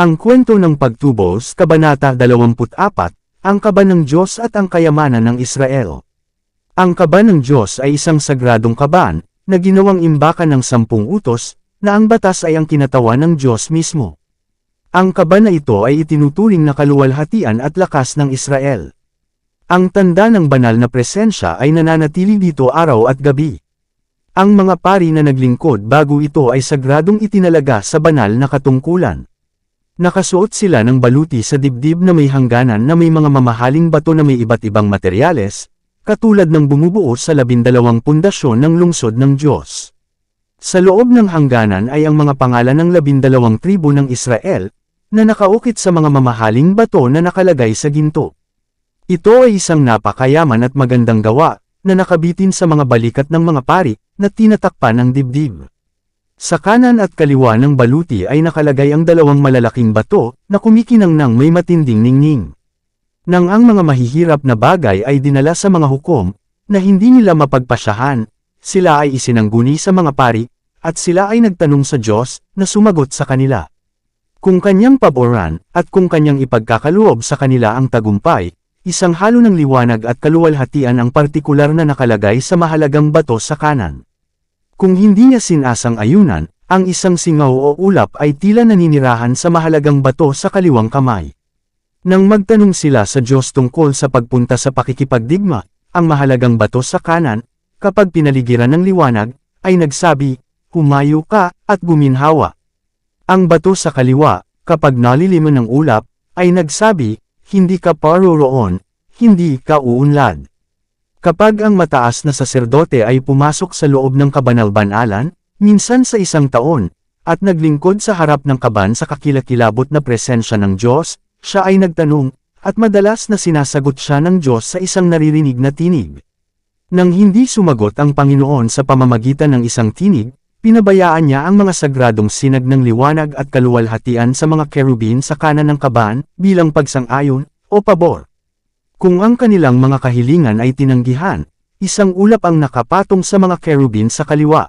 Ang kwento ng pagtubos, Kabanata 24, ang kaba ng Diyos at ang kayamanan ng Israel. Ang kaba ng Diyos ay isang sagradong kaban, na ginawang imbakan ng sampung utos, na ang batas ay ang kinatawan ng Diyos mismo. Ang kaba na ito ay itinuturing na kaluwalhatian at lakas ng Israel. Ang tanda ng banal na presensya ay nananatili dito araw at gabi. Ang mga pari na naglingkod bago ito ay sagradong itinalaga sa banal na katungkulan. Nakasuot sila ng baluti sa dibdib na may hangganan na may mga mamahaling bato na may iba't ibang materyales, katulad ng bumubuo sa labindalawang pundasyon ng lungsod ng Diyos. Sa loob ng hangganan ay ang mga pangalan ng labindalawang tribo ng Israel, na nakaukit sa mga mamahaling bato na nakalagay sa ginto. Ito ay isang napakayaman at magandang gawa, na nakabitin sa mga balikat ng mga pari, na tinatakpan ng dibdib. Sa kanan at kaliwa ng baluti ay nakalagay ang dalawang malalaking bato, na kumikinang ng may matinding ningning. Nang ang mga mahihirap na bagay ay dinala sa mga hukom, na hindi nila mapagpasyahan, sila ay isinangguni sa mga pari, at sila ay nagtanong sa Diyos, na sumagot sa kanila. Kung kanyang paboran, at kung kanyang ipagkakaloob sa kanila ang tagumpay, isang halo ng liwanag at kaluwalhatian ang partikular na nakalagay sa mahalagang bato sa kanan. Kung hindi niya sinasang ayunan, ang isang singaw o ulap ay tila naninirahan sa mahalagang bato sa kaliwang kamay. Nang magtanong sila sa Diyos tungkol sa pagpunta sa pakikipagdigma, ang mahalagang bato sa kanan, kapag pinaligiran ng liwanag, ay nagsabi, humayo ka, at guminhawa. Ang bato sa kaliwa, kapag naliliman ng ulap, ay nagsabi, hindi ka paroroon, hindi ka uunlad. Kapag ang mataas na saserdote ay pumasok sa loob ng kabanal-banalan, minsan sa isang taon, at naglingkod sa harap ng kaban sa kakilakilabot na presensya ng Diyos, siya ay nagtanong, at madalas na sinasagot siya ng Diyos sa isang naririnig na tinig. Nang hindi sumagot ang Panginoon sa pamamagitan ng isang tinig, pinabayaan niya ang mga sagradong sinag ng liwanag at kaluwalhatian sa mga kerubin sa kanan ng kaban, bilang pagsang-ayon, o pabor. Kung ang kanilang mga kahilingan ay tinanggihan, isang ulap ang nakapatong sa mga kerubin sa kaliwa.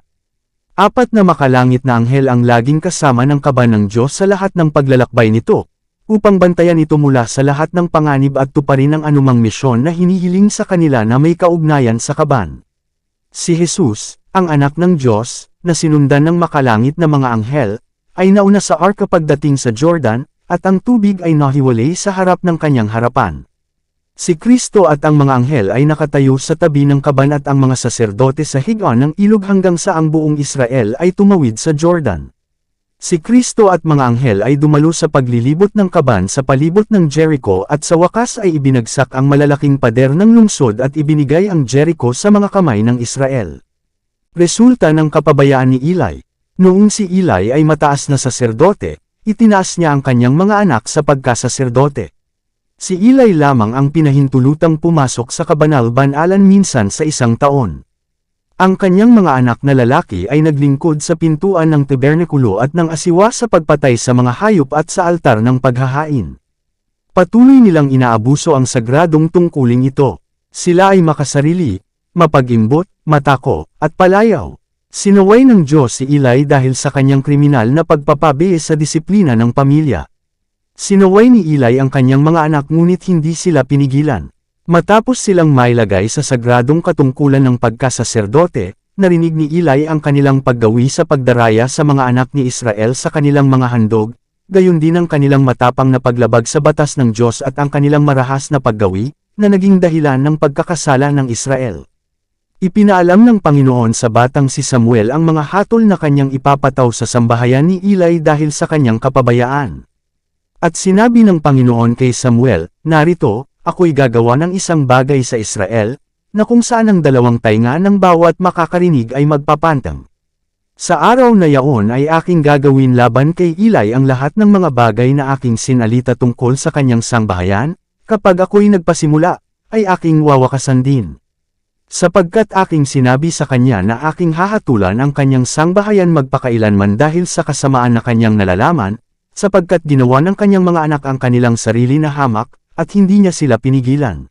Apat na makalangit na anghel ang laging kasama ng kaban ng Diyos sa lahat ng paglalakbay nito, upang bantayan ito mula sa lahat ng panganib at tuparin ang anumang misyon na hinihiling sa kanila na may kaugnayan sa kaban. Si Jesus, ang anak ng Diyos, na sinundan ng makalangit na mga anghel, ay nauna sa arka pagdating sa Jordan, at ang tubig ay nahiwalay sa harap ng kanyang harapan. Si Kristo at ang mga anghel ay nakatayo sa tabi ng kaban at ang mga saserdote sa higaan ng ilog hanggang sa ang buong Israel ay tumawid sa Jordan. Si Kristo at mga anghel ay dumalo sa paglilibot ng kaban sa palibot ng Jericho at sa wakas ay ibinagsak ang malalaking pader ng lungsod at ibinigay ang Jericho sa mga kamay ng Israel. Resulta ng kapabayaan ni Eli. Noong si Eli ay mataas na saserdote, itinaas niya ang kanyang mga anak sa pagkasaserdote. Si Eli lamang ang pinahintulutang pumasok sa kabanal-banalan minsan sa isang taon. Ang kanyang mga anak na lalaki ay naglingkod sa pintuan ng tebernikulo at ng asiwa sa pagpatay sa mga hayop at sa altar ng paghahain. Patuloy nilang inaabuso ang sagradong tungkuling ito. Sila ay makasarili, mapagimbot, matako, at palayaw. Sinaway ng Diyos si Eli dahil sa kanyang kriminal na pagpapabe sa disiplina ng pamilya. Sinaway ni Eli ang kanyang mga anak ngunit hindi sila pinigilan. Matapos silang mailagay sa sagradong katungkulan ng pagkasaserdote, narinig ni Eli ang kanilang paggawi sa pagdaraya sa mga anak ni Israel sa kanilang mga handog, gayon din ang kanilang matapang na paglabag sa batas ng Diyos at ang kanilang marahas na paggawi, na naging dahilan ng pagkakasala ng Israel. Ipinaalam ng Panginoon sa batang si Samuel ang mga hatol na kanyang ipapataw sa sambahayan ni Eli dahil sa kanyang kapabayaan. At sinabi ng Panginoon kay Samuel, Narito, ako'y gagawa ng isang bagay sa Israel, na kung saan ang dalawang tainga ng bawat makakarinig ay magpapantang. Sa araw na yaon ay aking gagawin laban kay Eli ang lahat ng mga bagay na aking sinalita tungkol sa kanyang sangbahayan, kapag ako'y nagpasimula, ay aking wawakasan din. Sapagkat aking sinabi sa kanya na aking hahatulan ang kanyang sangbahayan magpakailanman dahil sa kasamaan na kanyang nalalaman, sapagkat ginawa ng kanyang mga anak ang kanilang sarili na hamak, at hindi niya sila pinigilan.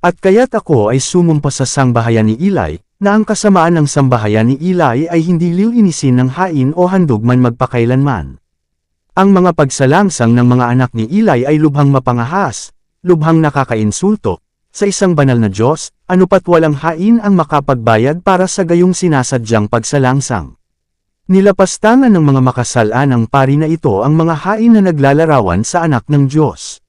At kaya't ako ay sumumpa sa sangbahayan ni Eli, na ang kasamaan ng sambahayan ni Eli ay hindi lilinisin ng hain o handog man magpakailanman. Ang mga pagsalangsang ng mga anak ni Eli ay lubhang mapangahas, lubhang nakakainsulto, sa isang banal na Diyos, anupat walang hain ang makapagbayad para sa gayong sinasadyang pagsalangsang. Nilapastangan ng mga makasalan ng pari na ito ang mga hain na naglalarawan sa anak ng Diyos.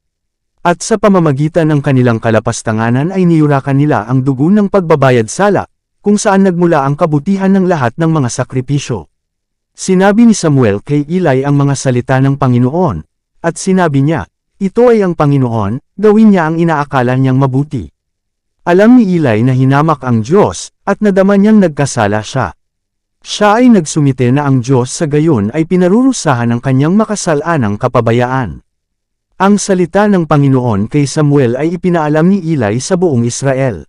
At sa pamamagitan ng kanilang kalapastanganan ay niyurakan nila ang dugo ng pagbabayad sala, kung saan nagmula ang kabutihan ng lahat ng mga sakripisyo. Sinabi ni Samuel kay Eli ang mga salita ng Panginoon, at sinabi niya, ito ay ang Panginoon, gawin niya ang inaakala niyang mabuti. Alam ni Eli na hinamak ang Diyos, at nadama niyang nagkasala siya. Siya ay nagsumite na ang Diyos sa gayon ay pinarurusahan ng kanyang makasalanang kapabayaan. Ang salita ng Panginoon kay Samuel ay ipinaalam ni Eli sa buong Israel.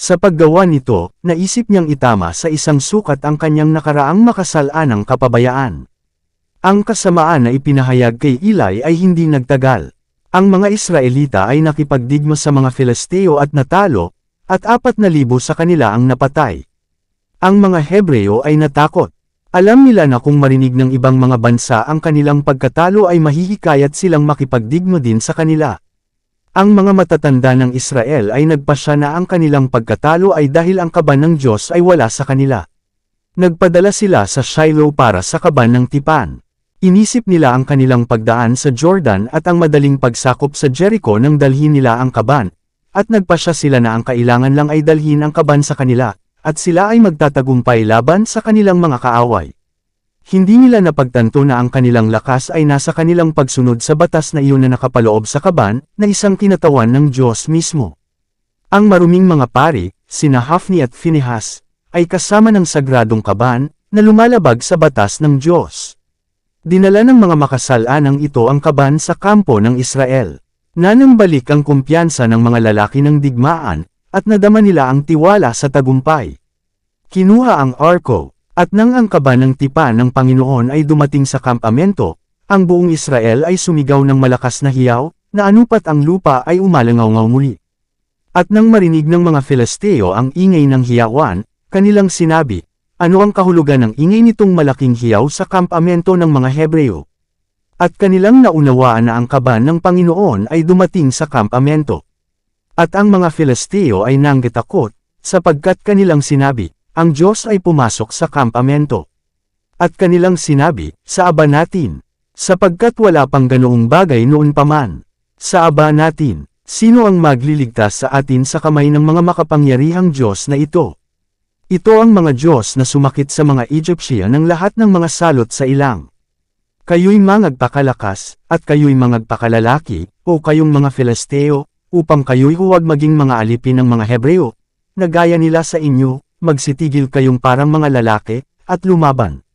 Sa paggawa nito, naisip niyang itama sa isang sukat ang kanyang nakaraang makasalanang kapabayaan. Ang kasamaan na ipinahayag kay Eli ay hindi nagtagal. Ang mga Israelita ay nakipagdigma sa mga Filisteo at natalo, at apat na libo sa kanila ang napatay. Ang mga Hebreo ay natakot. Alam nila na kung marinig ng ibang mga bansa ang kanilang pagkatalo ay mahihikayat silang makipagdigma din sa kanila. Ang mga matatanda ng Israel ay nagpasya na ang kanilang pagkatalo ay dahil ang kaban ng Diyos ay wala sa kanila. Nagpadala sila sa Shiloh para sa kaban ng tipan. Inisip nila ang kanilang pagdaan sa Jordan at ang madaling pagsakop sa Jericho nang dalhin nila ang kaban, at nagpasya sila na ang kailangan lang ay dalhin ang kaban sa kanila, at sila ay magtatagumpay laban sa kanilang mga kaaway. Hindi nila napagtanto na ang kanilang lakas ay nasa kanilang pagsunod sa batas na iyon na nakapaloob sa kaban, na isang kinatawan ng Diyos mismo. Ang maruming mga pari, sina Hafni at Phinehas, ay kasama ng sagradong kaban, na lumalabag sa batas ng Diyos. Dinala ng mga makasalanang ito ang kaban sa kampo ng Israel. Nanambalik ang kumpiyansa ng mga lalaki ng digmaan, at nadama nila ang tiwala sa tagumpay. Kinuha ang arko, at nang ang kaban ng tipan ng Panginoon ay dumating sa kampamento, ang buong Israel ay sumigaw ng malakas na hiyaw, na anupat ang lupa ay umalangaw muli. At nang marinig ng mga Filisteo ang ingay ng hiyawan, kanilang sinabi, ano ang kahulugan ng ingay nitong malaking hiyaw sa kampamento ng mga Hebreo? At kanilang naunawaan na ang kaban ng Panginoon ay dumating sa kampamento. At ang mga Filisteo ay nanggitakot, sapagkat kanilang sinabi, ang Diyos ay pumasok sa kampamento. At kanilang sinabi, sa aba natin, sapagkat wala pang ganoong bagay noon pa man. Sa aba natin, sino ang magliligtas sa atin sa kamay ng mga makapangyarihang Diyos na ito? Ito ang mga Diyos na sumakit sa mga Egyptian ng lahat ng mga salot sa ilang. Kayo'y mangagpakalakas, at kayo'y mangagpakalalaki, o kayong mga Filisteo, upang kayo'y huwag maging mga alipin ng mga Hebreo, na gaya nila sa inyo, magsitigil kayong parang mga lalaki, at lumaban.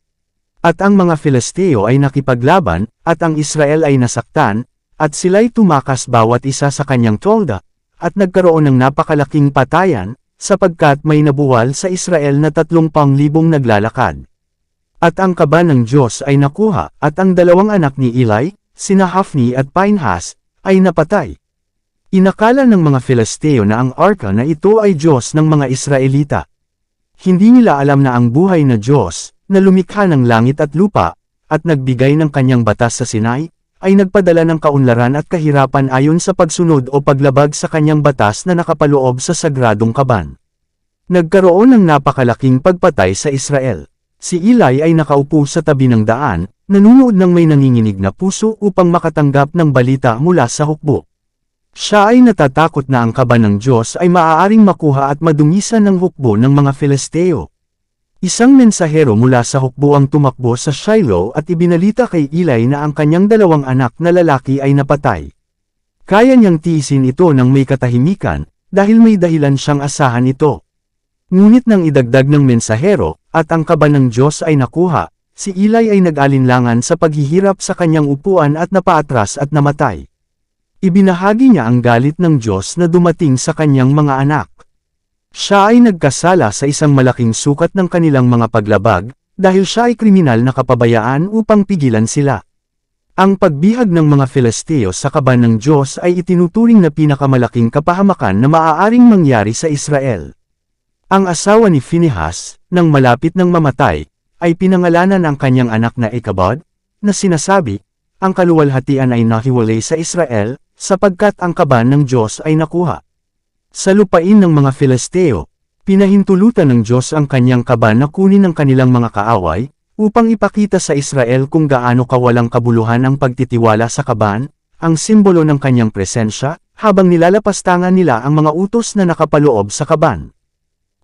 At ang mga Filisteo ay nakipaglaban, at ang Israel ay nasaktan, at sila'y tumakas bawat isa sa kanyang tolda, at nagkaroon ng napakalaking patayan, sapagkat may nabuwal sa Israel na tatlong panglibong naglalakad. At ang kaban ng Diyos ay nakuha, at ang dalawang anak ni Eli, sina Hafni at Pinehas, ay napatay. Inakala ng mga Filisteo na ang arka na ito ay Diyos ng mga Israelita. Hindi nila alam na ang buhay na Diyos, na lumikha ng langit at lupa, at nagbigay ng kanyang batas sa Sinai, ay nagpadala ng kaunlaran at kahirapan ayon sa pagsunod o paglabag sa kanyang batas na nakapaloob sa sagradong kaban. Nagkaroon ng napakalaking pagpatay sa Israel. Si Eli ay nakaupo sa tabi ng daan, nanunood ng may nanginginig na puso upang makatanggap ng balita mula sa hukbo. Siya ay natatakot na ang kaban ng Diyos ay maaaring makuha at madungisan ng hukbo ng mga Filisteo. Isang mensahero mula sa hukbo ang tumakbo sa Shiloh at ibinalita kay Eli na ang kanyang dalawang anak na lalaki ay napatay. Kaya niyang tiisin ito ng may katahimikan, dahil may dahilan siyang asahan ito. Ngunit nang idagdag ng mensahero, at ang kaban ng Diyos ay nakuha, si Eli ay nag-alinlangan sa paghihirap sa kanyang upuan at napaatras at namatay. Ibinahagi niya ang galit ng Diyos na dumating sa kanyang mga anak. Siya ay nagkasala sa isang malaking sukat ng kanilang mga paglabag, dahil siya ay kriminal na kapabayaan upang pigilan sila. Ang pagbihag ng mga Filisteo sa kaban ng Diyos ay itinuturing na pinakamalaking kapahamakan na maaaring mangyari sa Israel. Ang asawa ni Phinehas, nang malapit ng mamatay, ay pinangalanan ang kanyang anak na Ichabod, na sinasabi, ang kaluwalhatian ay nahiwalay sa Israel, sapagkat ang kaban ng Diyos ay nakuha. Sa lupain ng mga Filisteo, pinahintulutan ng Diyos ang kanyang kaban na kunin ng kanilang mga kaaway, upang ipakita sa Israel kung gaano kawalang kabuluhan ang pagtitiwala sa kaban, ang simbolo ng kanyang presensya, habang nilalapastangan nila ang mga utos na nakapaloob sa kaban.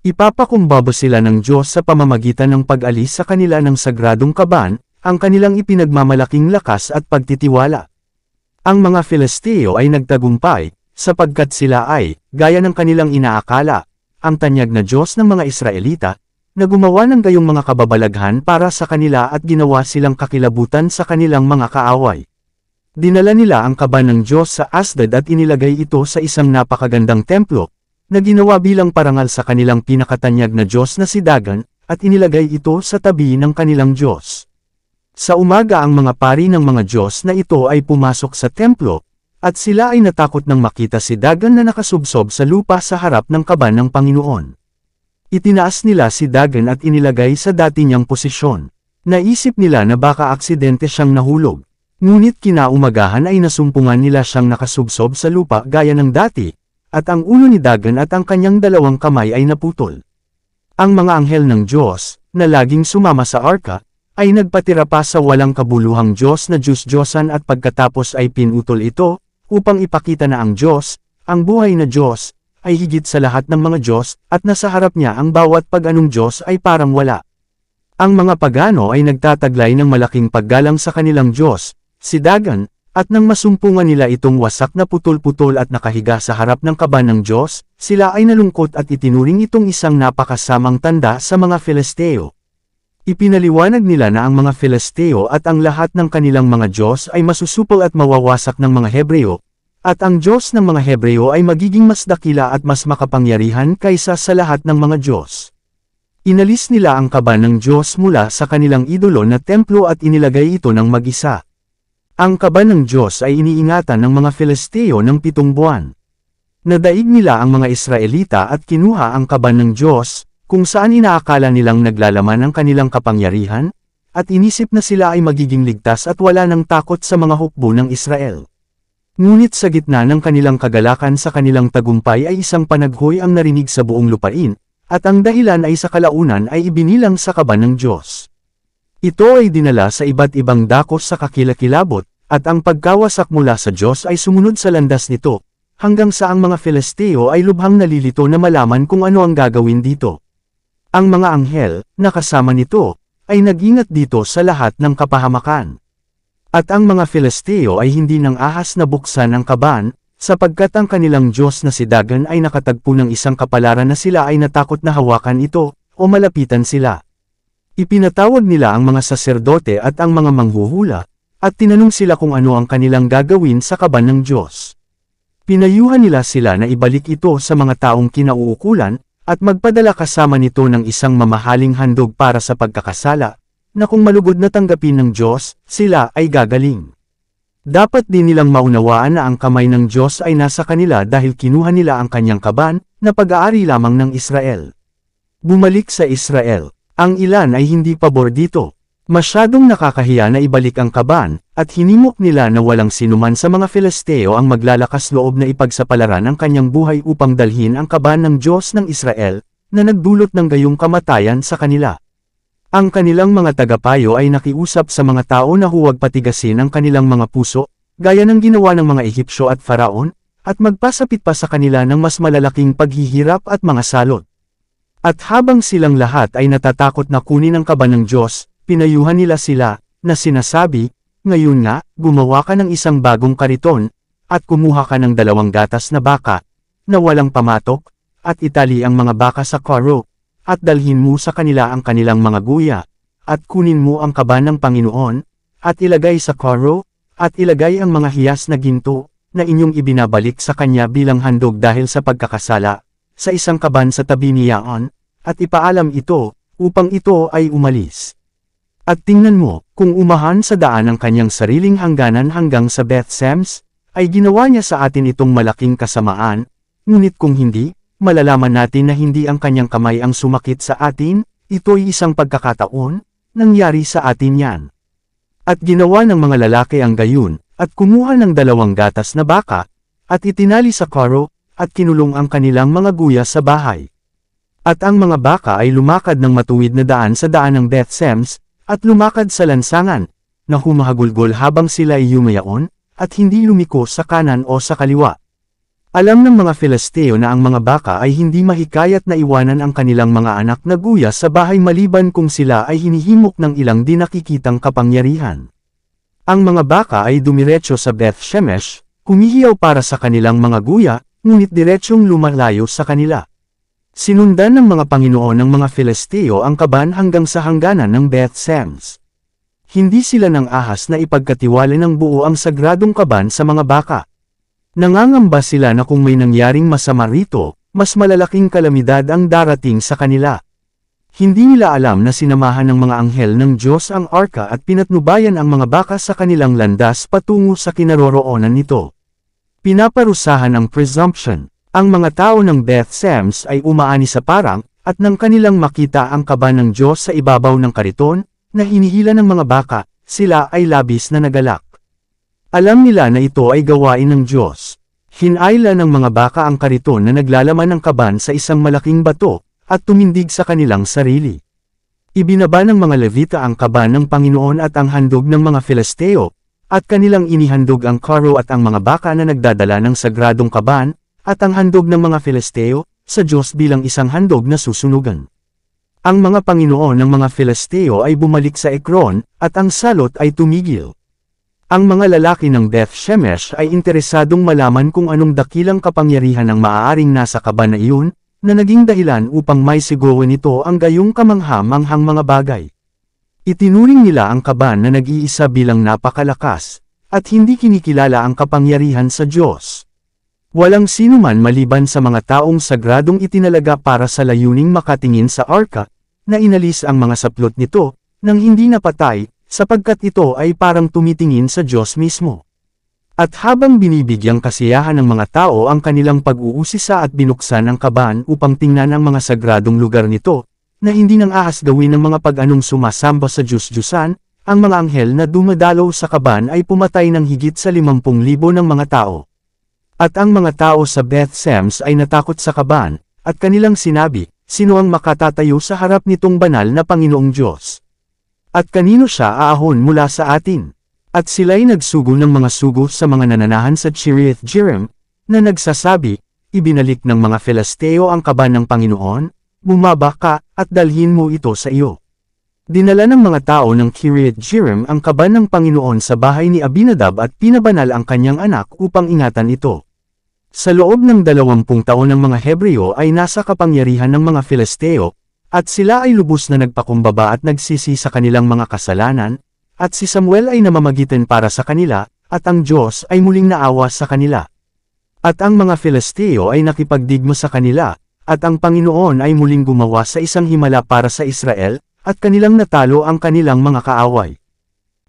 Ipapakumbaba sila ng Diyos sa pamamagitan ng pag-alis sa kanila ng sagradong kaban, ang kanilang ipinagmamalaking lakas at pagtitiwala. Ang mga Filisteo ay nagtagumpay, sapagkat sila ay, gaya ng kanilang inaakala, ang tanyag na Diyos ng mga Israelita, na gumawa ng gayong mga kababalaghan para sa kanila at ginawa silang kakilabutan sa kanilang mga kaaway. Dinala nila ang kaban ng Diyos sa Asdod at inilagay ito sa isang napakagandang templo, na ginawa bilang parangal sa kanilang pinakatanyag na Diyos na si Dagan, at inilagay ito sa tabi ng kanilang Diyos. Sa umaga ang mga pari ng mga Diyos na ito ay pumasok sa templo, at sila ay natakot nang makita si Dagan na nakasubsob sa lupa sa harap ng kaban ng Panginoon. Itinaas nila si Dagan at inilagay sa dati niyang posisyon. Naisip nila na baka aksidente siyang nahulog. Ngunit kinaumagahan ay nasumpungan nila siyang nakasubsob sa lupa gaya ng dati, at ang ulo ni Dagan at ang kanyang dalawang kamay ay naputol. Ang mga anghel ng Diyos, na laging sumama sa arka, ay nagpatira pa sa walang kabuluhang Diyos na Diyos-Diyosan at pagkatapos ay pinutol ito, upang ipakita na ang Diyos, ang buhay na Diyos, ay higit sa lahat ng mga Diyos, at nasa harap niya ang bawat pag-anong Diyos ay parang wala. Ang mga pagano ay nagtataglay ng malaking paggalang sa kanilang Diyos, si Dagan, at nang masumpungan nila itong wasak na putol-putol at nakahiga sa harap ng kaban ng Diyos, sila ay nalungkot at itinuring itong isang napakasamang tanda sa mga Filisteo. Ipinaliwanag nila na ang mga Filisteo at ang lahat ng kanilang mga Diyos ay masusupol at mawawasak ng mga Hebreo, at ang Diyos ng mga Hebreo ay magiging mas dakila at mas makapangyarihan kaysa sa lahat ng mga Diyos. Inalis nila ang kaban ng Diyos mula sa kanilang idolo na templo at inilagay ito ng mag-isa. Ang kaban ng Diyos ay iniingatan ng mga Filisteo ng pitong buwan. Nadaig nila ang mga Israelita at kinuha ang kaban ng Diyos, kung saan inaakala nilang naglalaman ang kanilang kapangyarihan, at inisip na sila ay magiging ligtas at wala ng takot sa mga hukbo ng Israel. Ngunit sa gitna ng kanilang kagalakan sa kanilang tagumpay ay isang panaghoy ang narinig sa buong lupain, at ang dahilan ay sa kalaunan ay ibinilang sa kaban ng Diyos. Ito ay dinala sa iba't ibang dakos sa kakilakilabot, at ang pagkawasak mula sa Diyos ay sumunod sa landas nito, hanggang sa ang mga Filisteo ay lubhang nalilito na malaman kung ano ang gagawin dito. Ang mga anghel, na kasama nito, ay nagingat dito sa lahat ng kapahamakan. At ang mga Filisteo ay hindi nang ahas na buksan ang kaban, sapagkat ang kanilang Diyos na si Dagan ay nakatagpo ng isang kapalaran na sila ay natakot na hawakan ito, o malapitan sila. Ipinatawag nila ang mga saserdote at ang mga manghuhula, at tinanong sila kung ano ang kanilang gagawin sa kaban ng Diyos. Pinayuhan nila sila na ibalik ito sa mga taong kinauukulan, at magpadala kasama nito ng isang mamahaling handog para sa pagkakasala, na kung malugod na tanggapin ng Diyos, sila ay gagaling. Dapat din nilang maunawaan na ang kamay ng Diyos ay nasa kanila dahil kinuha nila ang kanyang kaban, na pag-aari lamang ng Israel. Bumalik sa Israel. Ang ilan ay hindi pabor dito. Masyadong nakakahiya na ibalik ang kaban, at hinimok nila na walang sinuman sa mga Filisteo ang maglalakas loob na ipagsapalaran ang kanyang buhay upang dalhin ang kaban ng Diyos ng Israel, na nagdulot ng gayong kamatayan sa kanila. Ang kanilang mga tagapayo ay nakiusap sa mga tao na huwag patigasin ang kanilang mga puso, gaya ng ginawa ng mga Ehipsyo at Faraon, at magpasapit pa sa kanila ng mas malalaking paghihirap at mga salot. At habang silang lahat ay natatakot na kunin ang kaban ng Diyos, pinayuhan nila sila, na sinasabi, ngayon nga, gumawa ka ng isang bagong kariton, at kumuha ka ng dalawang gatas na baka, na walang pamatok, at itali ang mga baka sa karo, at dalhin mo sa kanila ang kanilang mga guya, at kunin mo ang kaban ng Panginoon, at ilagay sa karo, at ilagay ang mga hiyas na ginto, na inyong ibinabalik sa kanya bilang handog dahil sa pagkakasala, sa isang kaban sa tabi ni Yaon, at ipaalam ito, upang ito ay umalis. At tingnan mo, kung umahan sa daan ang kanyang sariling hangganan hanggang sa Beth Sems, ay ginawa niya sa atin itong malaking kasamaan, ngunit kung hindi, malalaman natin na hindi ang kanyang kamay ang sumakit sa atin, ito'y isang pagkakataon, nangyari sa atin yan. At ginawa ng mga lalaki ang gayon, at kumuha ng dalawang gatas na baka, at itinali sa karo, at kinulong ang kanilang mga guya sa bahay. At ang mga baka ay lumakad ng matuwid na daan sa daan ng Bethsemes, at lumakad sa lansangan, na humahagulgol habang sila ay yumayaon, at hindi lumiko sa kanan o sa kaliwa. Alam ng mga Filisteo na ang mga baka ay hindi mahikayat na iwanan ang kanilang mga anak na guya sa bahay maliban kung sila ay hinihimok ng ilang di nakikitang kapangyarihan. Ang mga baka ay dumiretso sa Beth Shemesh, humihiyaw para sa kanilang mga guya, ngunit diretsyong lumalayo sa kanila. Sinundan ng mga Panginoon ng mga Filisteo ang kaban hanggang sa hangganan ng Beth Semes. Hindi sila nang ahas na ipagkatiwala ng buo ang sagradong kaban sa mga baka. Nangangamba sila na kung may nangyaring masama rito, mas malalaking kalamidad ang darating sa kanila. Hindi nila alam na sinamahan ng mga anghel ng Diyos ang arka at pinatnubayan ang mga baka sa kanilang landas patungo sa kinaroroonan nito. Pinaparusahan ang presumption. Ang mga tao ng Beth Sems ay umaani sa parang, at nang kanilang makita ang kaba ng Diyos sa ibabaw ng kariton, na hinihila ng mga baka, sila ay labis na nagalak. Alam nila na ito ay gawain ng Diyos. Hinayla ng mga baka ang kariton na naglalaman ng kaban sa isang malaking bato, at tumindig sa kanilang sarili. Ibinaba ng mga Levita ang kaban ng Panginoon at ang handog ng mga Filisteo, at kanilang inihandog ang karo at ang mga baka na nagdadala ng sagradong kaban, at ang handog ng mga Filisteo, sa Diyos bilang isang handog na susunugan. Ang mga Panginoon ng mga Filisteo ay bumalik sa Ekron, at ang salot ay tumigil. Ang mga lalaki ng Beth Shemesh ay interesadong malaman kung anong dakilang kapangyarihan ang maaaring nasa kaban na iyon, na naging dahilan upang may sigawa nito ang gayong kamangha-manghang mga bagay. Itinuring nila ang kaban na nag-iisa bilang napakalakas, at hindi kinikilala ang kapangyarihan sa Diyos. Walang sinuman maliban sa mga taong sagradong itinalaga para sa layuning makatingin sa arka, na inalis ang mga saplot nito, nang hindi napatay, sapagkat ito ay parang tumitingin sa Diyos mismo. At habang binibigyang kasiyahan ng mga tao ang kanilang pag-uusisa at binuksan ang kaban upang tingnan ang mga sagradong lugar nito, na hindi nang ahas gawin ng mga pag-anong sumasamba sa Diyos-Diyusan, ang mga anghel na dumadalaw sa kaban ay pumatay ng higit sa 50,000 ng mga tao. At ang mga tao sa Beth Sems ay natakot sa kaban, at kanilang sinabi, sino ang makatatayo sa harap nitong banal na Panginoong Diyos? At kanino siya aahon mula sa atin? At sila'y nagsugo ng mga sugo sa mga nananahan sa Chirith Jearim, na nagsasabi, ibinalik ng mga Filisteo ang kaban ng Panginoon, bumaba ka, at dalhin mo ito sa iyo. Dinala ng mga tao ng Kiriath Jearim ang kaban ng Panginoon sa bahay ni Abinadab at pinabanal ang kanyang anak upang ingatan ito. Sa loob ng dalawampung taon ng mga Hebreo ay nasa kapangyarihan ng mga Filisteo, at sila ay lubos na nagpakumbaba at nagsisi sa kanilang mga kasalanan, at si Samuel ay namamagitan para sa kanila, at ang Diyos ay muling naawa sa kanila. At ang mga Filisteo ay nakipagdigma sa kanila, at ang Panginoon ay muling gumawa sa isang himala para sa Israel, at kanilang natalo ang kanilang mga kaaway.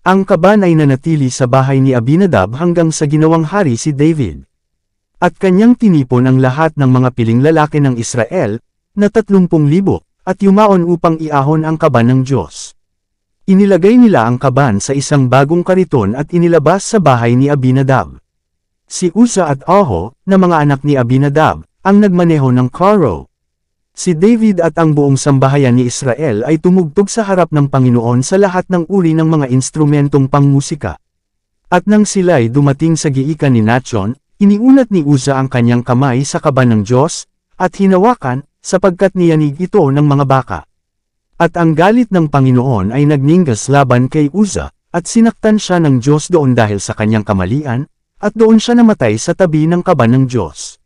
Ang kaban ay nanatili sa bahay ni Abinadab hanggang sa ginawang hari si David. At kanyang tinipon ang lahat ng mga piling lalaki ng Israel, na tatlumpung libo, at yumaon upang iahon ang kaban ng Diyos. Inilagay nila ang kaban sa isang bagong kariton at inilabas sa bahay ni Abinadab. Si Uza at Aho, na mga anak ni Abinadab, ang nagmaneho ng karo. Si David at ang buong sambahayan ni Israel ay tumugtog sa harap ng Panginoon sa lahat ng uri ng mga instrumentong pangmusika. At nang sila'y dumating sa giikan ni Nachon, Iniunat ni Uza ang kanyang kamay sa kaban ng Diyos, at hinawakan, sapagkat niyanig ito ng mga baka. At ang galit ng Panginoon ay nagningas laban kay Uza, at sinaktan siya ng Diyos doon dahil sa kanyang kamalian, at doon siya namatay sa tabi ng kaban ng Diyos.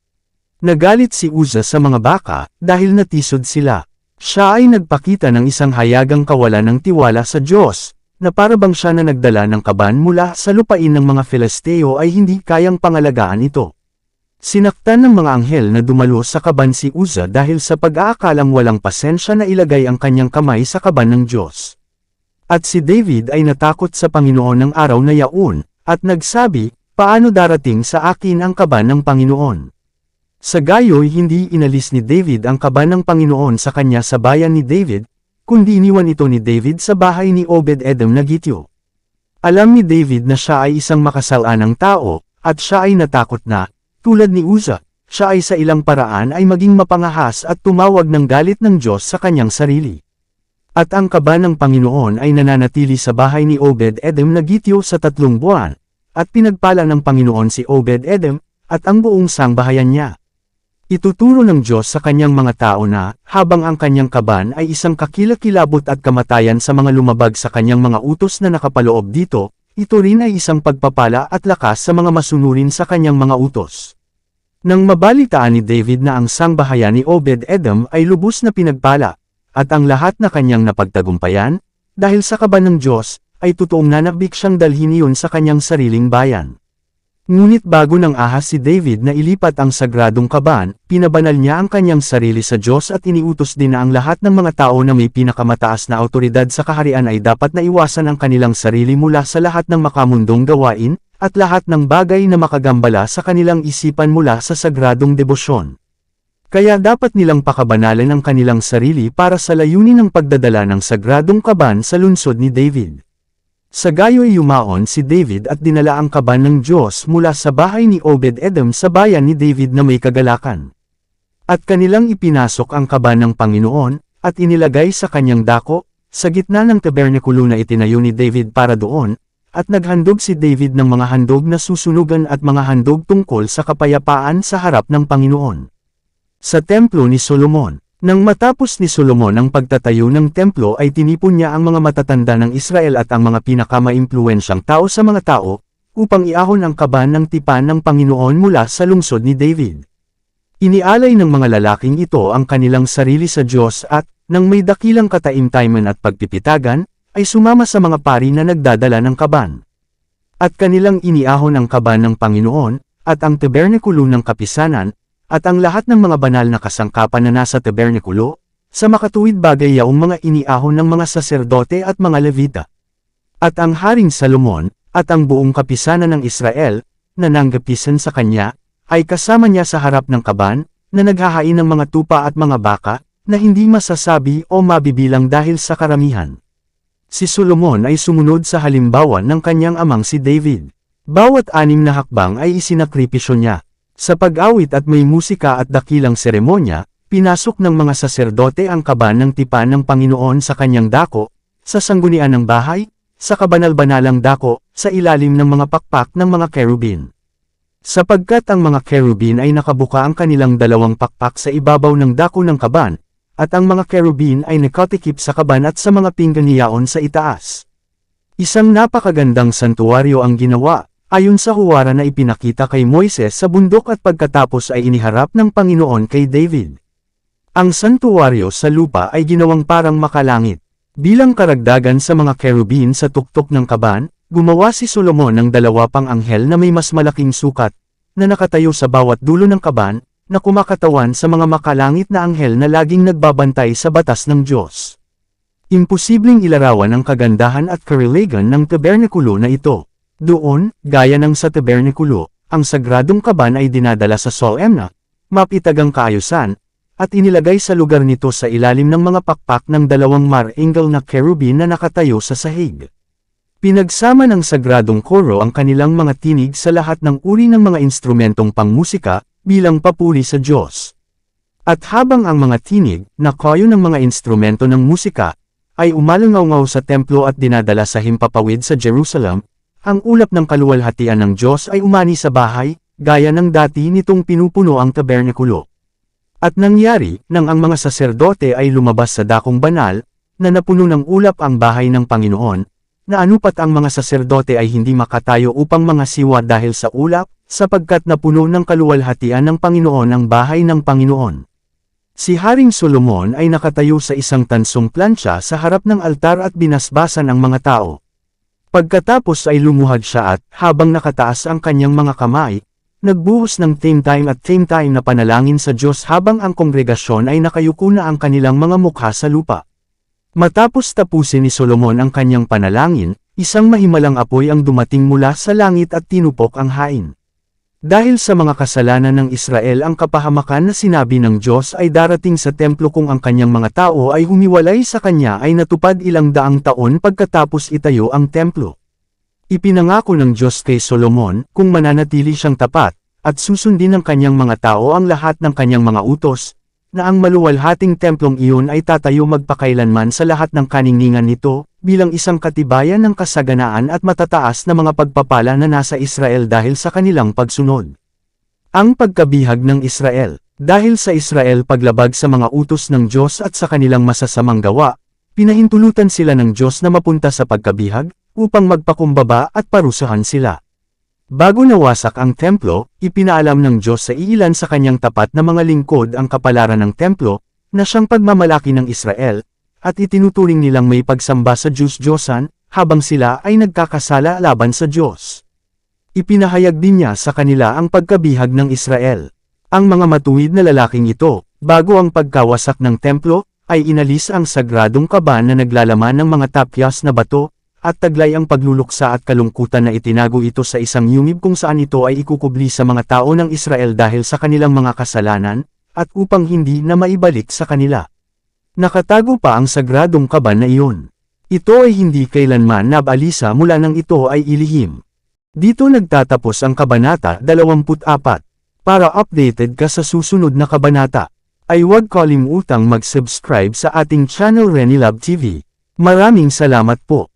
Nagalit si Uza sa mga baka, dahil natisod sila. Siya ay nagpakita ng isang hayagang kawalan ng tiwala sa Diyos, na para bang siya na nagdala ng kaban mula sa lupain ng mga Filisteo ay hindi kayang pangalagaan ito. Sinaktan ng mga anghel na dumalo sa kaban si Uza dahil sa pag-aakalang walang pasensya na ilagay ang kanyang kamay sa kaban ng Diyos. At si David ay natakot sa Panginoon ng araw na yaon, at nagsabi, paano darating sa akin ang kaban ng Panginoon? Sa gayo'y hindi inalis ni David ang kaban ng Panginoon sa kanya sa bayan ni David, kundi iniwan ito ni David sa bahay ni Obed-Edom na Gityo. Alam ni David na siya ay isang makasalanang tao, at siya ay natakot na, tulad ni Uza, siya ay sa ilang paraan ay maging mapangahas at tumawag ng galit ng Diyos sa kanyang sarili. At ang kaba ng Panginoon ay nananatili sa bahay ni Obed-Edom na gityo sa tatlong buwan, at pinagpala ng Panginoon si Obed-Edom, at ang buong sangbahayan niya. Ituturo ng Diyos sa kanyang mga tao na, habang ang kanyang kaban ay isang kakilakilabot at kamatayan sa mga lumabag sa kanyang mga utos na nakapaloob dito, ito rin ay isang pagpapala at lakas sa mga masunurin sa kanyang mga utos. Nang mabalitaan ni David na ang sangbahayan ni Obed-Edom ay lubos na pinagpala, at ang lahat na kanyang napagtagumpayan, dahil sa kaban ng Diyos, ay totoong nanakbik siyang dalhin iyon sa kanyang sariling bayan. Ngunit bago nang ahas si David na ilipat ang sagradong kaban, pinabanal niya ang kanyang sarili sa Diyos at iniutos din na ang lahat ng mga tao na may pinakamataas na autoridad sa kaharian ay dapat na iwasan ang kanilang sarili mula sa lahat ng makamundong gawain, at lahat ng bagay na makagambala sa kanilang isipan mula sa sagradong debosyon. Kaya dapat nilang pakabanalan ang kanilang sarili para sa layunin ng pagdadala ng sagradong kaban sa lungsod ni David. Sa gayo'y yumaon si David at dinala ang kaban ng Diyos mula sa bahay ni Obed-Edom sa bayan ni David na may kagalakan. At kanilang ipinasok ang kaban ng Panginoon, at inilagay sa kanyang dako, sa gitna ng tabernakulo na itinayo ni David para doon, at naghandog si David ng mga handog na susunugan at mga handog tungkol sa kapayapaan sa harap ng Panginoon. Sa templo ni Solomon, nang matapos ni Solomon ang pagtatayo ng templo ay tinipon niya ang mga matatanda ng Israel at ang mga pinakamaimpluwensyang tao sa mga tao, upang iahon ang kaban ng tipan ng Panginoon mula sa lungsod ni David. Inialay ng mga lalaking ito ang kanilang sarili sa Diyos at, nang may dakilang kataimtayman at pagpipitagan, ay sumama sa mga pari na nagdadala ng kaban. At kanilang iniahon ang kaban ng Panginoon, at ang tabernakulo ng kapisanan, at ang lahat ng mga banal na kasangkapan na nasa tabernikulo, sa makatuwid bagay yaong mga iniahon ng mga saserdote at mga levita. At ang Haring Salomon, at ang buong kapisanan ng Israel, na nanggapisan sa kanya, ay kasama niya sa harap ng kaban, na naghahain ng mga tupa at mga baka, na hindi masasabi o mabibilang dahil sa karamihan. Si Solomon ay sumunod sa halimbawa ng kanyang amang si David. Bawat anim na hakbang ay isinakripisyo niya. Sa pag-awit at may musika at dakilang seremonya, pinasok ng mga saserdote ang kaban ng tipan ng Panginoon sa kanyang dako, sa sanggunian ng bahay, sa kabanal-banalang dako, sa ilalim ng mga pakpak ng mga kerubin. Sapagkat ang mga kerubin ay nakabuka ang kanilang dalawang pakpak sa ibabaw ng dako ng kaban, at ang mga kerubin ay nakatikip sa kaban at sa mga pingganiyaon sa itaas. Isang napakagandang santuaryo ang ginawa, Ayon sa huwara na ipinakita kay Moises sa bundok at pagkatapos ay iniharap ng Panginoon kay David. Ang santuwaryo sa lupa ay ginawang parang makalangit. Bilang karagdagan sa mga kerubin sa tuktok ng kaban, gumawa si Solomon ng dalawa pang anghel na may mas malaking sukat, na nakatayo sa bawat dulo ng kaban, na kumakatawan sa mga makalangit na anghel na laging nagbabantay sa batas ng Diyos. Imposibleng ilarawan ang kagandahan at kariligan ng tabernakulo na ito. Doon, gaya ng sa tabernikulo, ang sagradong kaban ay dinadala sa Solemna, mapitagang kaayusan, at inilagay sa lugar nito sa ilalim ng mga pakpak ng dalawang mar-angle na kerubin na nakatayo sa sahig. Pinagsama ng sagradong koro ang kanilang mga tinig sa lahat ng uri ng mga instrumentong pangmusika, bilang papuri sa Diyos. At habang ang mga tinig, na kayo ng mga instrumento ng musika, ay umalangaw sa templo at dinadala sa himpapawid sa Jerusalem, ang ulap ng kaluwalhatian ng Diyos ay umani sa bahay, gaya ng dati nitong pinupuno ang tabernakulo. At nangyari, nang ang mga saserdote ay lumabas sa dakong banal, na napuno ng ulap ang bahay ng Panginoon, na anupat ang mga saserdote ay hindi makatayo upang mga siwa dahil sa ulap, sapagkat napuno ng kaluwalhatian ng Panginoon ang bahay ng Panginoon. Si Haring Solomon ay nakatayo sa isang tansong plancha sa harap ng altar at binasbasan ang mga tao. Pagkatapos ay lumuhad siya at, habang nakataas ang kanyang mga kamay, nagbuhos ng same time at same time na panalangin sa Diyos habang ang kongregasyon ay nakayuko na ang kanilang mga mukha sa lupa. Matapos tapusin ni Solomon ang kanyang panalangin, isang mahimalang apoy ang dumating mula sa langit at tinupok ang hain. Dahil sa mga kasalanan ng Israel ang kapahamakan na sinabi ng Diyos ay darating sa templo kung ang kanyang mga tao ay humiwalay sa kanya ay natupad ilang daang taon pagkatapos itayo ang templo. Ipinangako ng Diyos kay Solomon kung mananatili siyang tapat, at susundin ng kanyang mga tao ang lahat ng kanyang mga utos, na ang maluwalhating templong iyon ay tatayo magpakailanman sa lahat ng kaningningan nito, bilang isang katibayan ng kasaganaan at matataas na mga pagpapala na nasa Israel dahil sa kanilang pagsunod. Ang pagkabihag ng Israel Dahil sa Israel paglabag sa mga utos ng Diyos at sa kanilang masasamang gawa, pinahintulutan sila ng Diyos na mapunta sa pagkabihag, upang magpakumbaba at parusahan sila. Bago nawasak ang templo, ipinaalam ng Diyos sa iilan sa kanyang tapat na mga lingkod ang kapalaran ng templo, na siyang pagmamalaki ng Israel, at itinuturing nilang may pagsamba sa Diyos-Diyosan, habang sila ay nagkakasala laban sa Diyos. Ipinahayag din niya sa kanila ang pagkabihag ng Israel. Ang mga matuwid na lalaking ito, bago ang pagkawasak ng templo, ay inalis ang sagradong kaban na naglalaman ng mga tapyas na bato, at taglay ang pagluluksa at kalungkutan na itinago ito sa isang yungib kung saan ito ay ikukubli sa mga tao ng Israel dahil sa kanilang mga kasalanan, at upang hindi na maibalik sa kanila. Nakatago pa ang sagradong kaban na iyon. Ito ay hindi kailanman nabalisa mula nang ito ay ilihim. Dito nagtatapos ang Kabanata 24. Para updated ka sa susunod na kabanata, ay huwag kalimutang mag-subscribe sa ating channel Renilab TV. Maraming salamat po.